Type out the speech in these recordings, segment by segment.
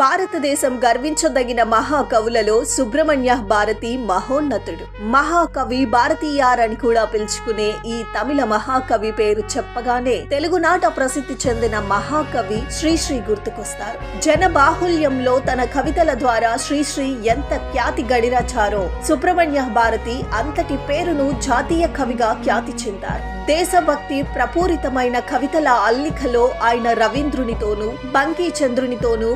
భారతదేశం గర్వించదగిన మహాకవులలో సుబ్రహ్మణ్య భారతి మహోన్నతుడు. మహాకవి భారతీయార్ అని కూడా పిలుచుకునే ఈ తమిళ మహాకవి పేరు చెప్పగానే తెలుగునాట ప్రసిద్ధి చెందిన మహాకవి శ్రీశ్రీ గుర్తుకొస్తారు. జన బాహుల్యంలో తన కవితల ద్వారా శ్రీశ్రీ ఎంత ఖ్యాతి గడిరచారో సుబ్రహ్మణ్య భారతి అంతటి పేరును జాతీయ కవిగా ఖ్యాతి చెందారు. దేశభక్తి ప్రపూరితమైన కవితల అల్లికలో ఆయన రవీంద్రునితోనూ బంకీచంద్రునితోనూ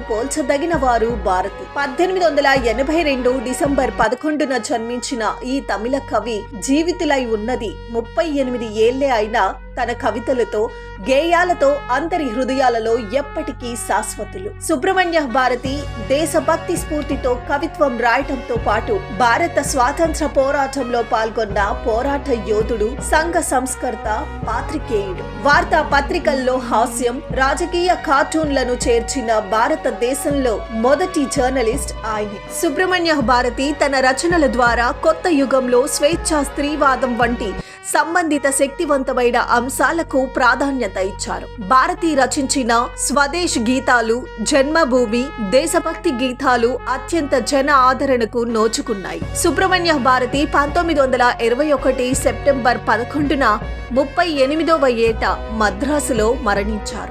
తగిన వారు భారతి. పద్దెనిమిది వందల ఎనభై రెండు డిసెంబర్ పదకొండున జన్మించిన ఈ తమిళ కవి జీవితులై ఉన్నది ముప్పై ఎనిమిది ఏళ్ళే అయినా తన కవితలతో గేయాలతో అందరి హృదయాలలో ఎప్పటికీ శాశ్వతులు. సుబ్రహ్మణ్య భారతి దేశభక్తి స్ఫూర్తితో కవిత్వం రాయటంతో పాటు భారత స్వాతంత్ర పోరాటంలో పాల్గొన్న పోరాట యోధుడు సంఘ సంస్కర్త పాత్రికేయుడు. వార్తా పత్రికల్లో హాస్యం రాజకీయ కార్టూన్లను చేర్చిన భారతదేశంలో మొదటి జర్నలిస్ట్ ఆయన. సుబ్రహ్మణ్య భారతి తన రచనల ద్వారా కొత్త యుగంలో స్వేచ్ఛా స్త్రీవాదం వంటి సంబంధిత శక్తివంతమైన అంశాలకు ప్రాధాన్యత ఇచ్చారు. భారతి రచించిన స్వదేశ్ గీతాలు జన్మభూమి దేశభక్తి గీతాలు అత్యంత జన ఆదరణకు నోచుకున్నాయి. సుబ్రహ్మణ్య భారతి పంతొమ్మిది వందల ఇరవై ఒకటి సెప్టెంబర్ పదకొండున ముప్పై ఎనిమిదవ ఏట మద్రాసులో మరణించారు.